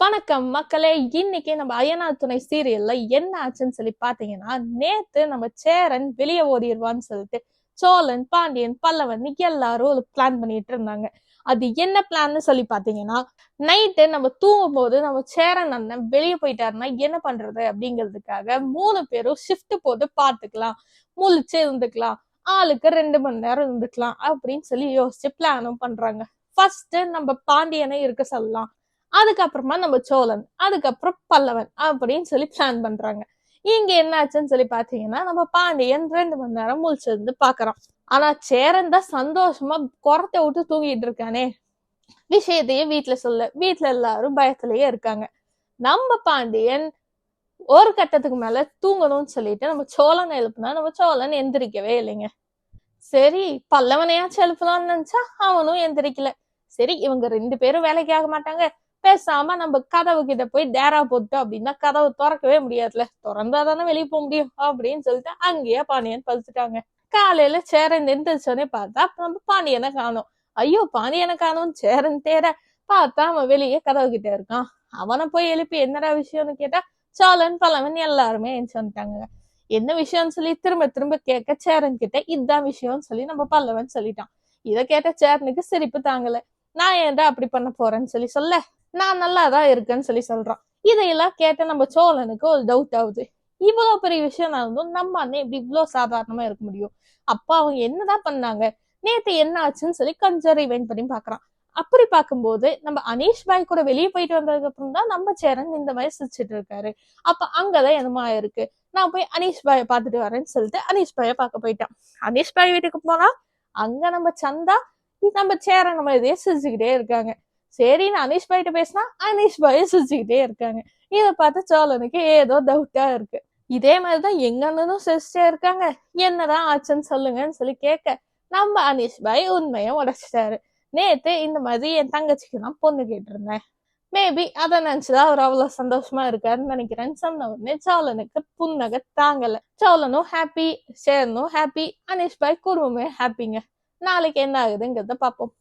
வணக்கம் மக்களே இன்னைக்கு நம்ம அயனா துணை சீரியல்ல என்ன ஆச்சுன்னு சொல்லி பாத்தீங்கன்னா நேத்து நம்ம சேரன் வெளியே ஓடிடுவான்னு சொல்லிட்டு சோழன் பாண்டியன் பல்லவன் எல்லாரும் பிளான் பண்ணிட்டு இருந்தாங்க. அது என்ன பிளான்னு சொல்லி பாத்தீங்கன்னா நைட்டு நம்ம தூங்கும் போது நம்ம சேரன் அண்ணன் வெளியே போயிட்டாருன்னா என்ன பண்றது அப்படிங்கிறதுக்காக மூணு பேரும் ஷிஃப்ட் போட்டு பாத்துக்கலாம் முழிச்சு இருந்துக்கலாம். ஆளுக்கு ரெண்டு மணி நேரம் இருந்துக்கலாம் அப்படின்னு சொல்லி யோசிச்சு பிளானும் பண்றாங்க. ஃபர்ஸ்ட் நம்ம பாண்டியனை இருக்க சொல்லலாம். அதுக்கப்புறமா நம்ம சோழன் அதுக்கப்புறம் பல்லவன் அப்படின்னு சொல்லி பிளான் பண்றாங்க. இங்க என்ன ஆச்சுன்னு சொல்லி பாத்தீங்கன்னா நம்ம பாண்டியன் ரெண்டு மணி நேரம் முழிச்சிருந்து பாக்குறான். ஆனா சேரன் தான் சந்தோஷமா குரத்தை விட்டு தூங்கிட்டு இருக்கானே. விஷயத்தையே வீட்டுல சொல்ல வீட்டுல எல்லாரும் பயத்திலேயே இருக்காங்க. நம்ம பாண்டியன் ஒரு கட்டத்துக்கு மேல தூங்கணும்னு சொல்லிட்டு நம்ம சோழன் எழுப்புனா நம்ம சோழன் எந்திரிக்கவே இல்லைங்க. சரி பல்லவனையாச்சும் எழுப்பலாம்னு நினைச்சா அவனும் எந்திரிக்கல. சரி இவங்க ரெண்டு பேரும் வேலைக்கு ஆக மாட்டாங்க. பேசாம நம்ம கதவு கிட்ட போய் டேரா போட்டோம் அப்படின்னா கதவு திறக்கவே முடியாதுல திறந்தா தானே வெளியே போக முடியும் அப்படின்னு சொல்லிட்டு அங்கேயே பாண்டியன் படுத்துட்டாங்க. காலையில சேரன் எந்திரிச்சோடனே பார்த்தா நம்ம பாண்டியனை காணோம். ஐயோ பாண்டியனை காணும் சேரன் தேட பார்த்தா அவன் வெளியே கதவு கிட்ட இருக்கான். அவனை போய் எழுப்பி என்னடா விஷயம்னு கேட்டா சோழன் பல்லவன் எல்லாருமே எந்திரிச்சு வந்துட்டாங்க என்ன விஷயம்னு சொல்லி திரும்ப திரும்ப கேட்க சேரன் கிட்ட இதுதான் விஷயம்னு சொல்லி நம்ம பல்லவன் சொல்லிட்டான். இதை கேட்ட சேரனுக்கு சிரிப்பு தாங்கல. நான் ஏன்டா அப்படி பண்ண போறேன்னு சொல்லி சொல்ல. நான் நல்லா தான் இருக்கேன்னு சொல்லி சொல்றான். இதையெல்லாம் கேட்ட நம்ம சோழனுக்கு ஒரு டவுட் ஆகுது. இவ்வளவு பெரிய விஷயம் நடந்தும் நம்ம அண்ணன் இப்படி இவ்வளவு சாதாரணமா இருக்க முடியும்? அப்ப அவங்க என்னதான் பண்ணாங்க? நேத்து என்ன ஆச்சுன்னு சொல்லி கொஞ்சம் ரிவைண்ட் பண்ணி பாக்குறான் அப்படி பார்க்கும்போது நம்ம அனீஷ் பாய் கூட வெளியே போயிட்டு வந்ததுக்கு அப்புறம் தான் நம்ம சேரன் இந்த மாதிரி சிரிச்சிட்டு இருக்காரு. அப்ப அங்கதான் என்னமா இருக்கு நான் போய் அனீஷ் பாயை பார்த்துட்டு வரேன்னு சொல்லிட்டு அனீஷ் பாயை பார்க்க போயிட்டான். அனீஷ் பாய் வீட்டுக்கு போனா அங்க நம்ம சந்தா நம்ம சேரன் நம்ம இதே சிரிச்சுக்கிட்டே இருக்காங்க. சரின்னு அனீஷ் பாய்கிட்ட பேசினா அனீஷ் பாய் சிரிச்சுக்கிட்டே இருக்காங்க. இதை பார்த்து சோழனுக்கு ஏதோ டவுட்டா இருக்கு. இதே மாதிரிதான் எங்க அண்ணனும் சிரிச்சிட்டே இருக்காங்க. என்னதான் ஆச்சுன்னு சொல்லுங்கன்னு சொல்லி கேட்க நம்ம அனீஷ் பாய் உண்மையை உடைச்சிட்டாரு. நேத்து இந்த மாதிரி என் தங்கச்சிக்கு தான் பொண்ணு கேட்டிருந்தேன். மேபி அதை நினைச்சுதான் அவர் அவ்வளவு சந்தோஷமா இருக்காருன்னு நினைக்கிறேன்னு சொன்ன உடனே சோழனுக்கு புன்னகை தாங்கல. சோழனும் ஹாப்பி சேரனும் ஹாப்பி அனீஷ் பாய் குடும்பமே ஹாப்பிங்க நாளைக்கு என்ன ஆகுதுங்கிறத பார்ப்போம்.